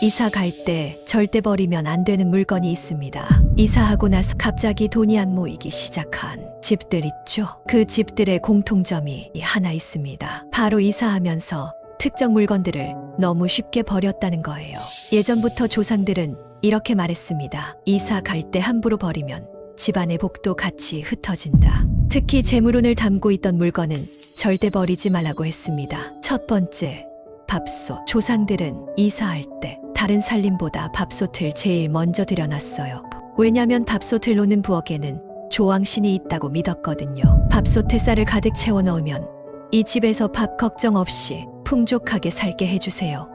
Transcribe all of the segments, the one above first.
이사 갈 때 절대 버리면 안 되는 물건이 있습니다. 이사하고 나서 갑자기 돈이 안 모이기 시작한 집들 있죠. 그 집들의 공통점이 하나 있습니다. 바로 이사하면서 특정 물건들을 너무 쉽게 버렸다는 거예요. 예전부터 조상들은 이렇게 말했습니다. 이사 갈 때 함부로 버리면 집안의 복도 같이 흩어진다. 특히 재물운을 담고 있던 물건은 절대 버리지 말라고 했습니다. 첫 번째, 밥솥. 조상들은 이사할 때 다른 살림보다 밥솥을 제일 먼저 들여놨어요. 왜냐면 밥솥을 놓는 부엌에는 조왕신이 있다고 믿었거든요. 밥솥에 쌀을 가득 채워 넣으면 이 집에서 밥 걱정 없이 풍족하게 살게 해주세요.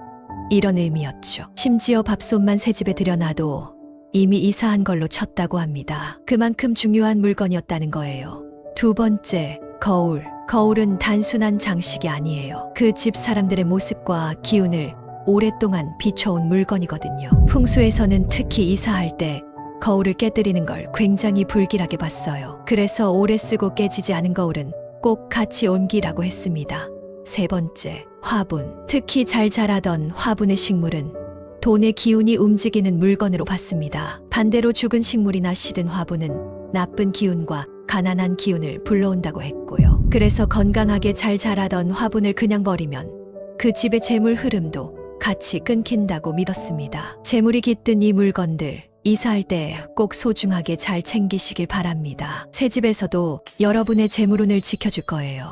이런 의미였죠. 심지어 밥솥만 새 집에 들여놔도 이미 이사한 걸로 쳤다고 합니다. 그만큼 중요한 물건이었다는 거예요. 두 번째, 거울. 거울은 단순한 장식이 아니에요. 그 집 사람들의 모습과 기운을 오랫동안 비춰온 물건이거든요. 풍수에서는 특히 이사할 때 거울을 깨뜨리는 걸 굉장히 불길하게 봤어요. 그래서 오래 쓰고 깨지지 않은 거울은 꼭 같이 옮기라고 했습니다. 세 번째, 화분. 특히 잘 자라던 화분의 식물은 돈의 기운이 움직이는 물건으로 봤습니다. 반대로 죽은 식물이나 시든 화분은 나쁜 기운과 가난한 기운을 불러온다고 했고요. 그래서 건강하게 잘 자라던 화분을 그냥 버리면 그 집의 재물 흐름도 같이 끊긴다고 믿었습니다. 재물이 깃든 이 물건들 이사할 때 꼭 소중하게 잘 챙기시길 바랍니다. 새 집에서도 여러분의 재물운을 지켜줄 거예요.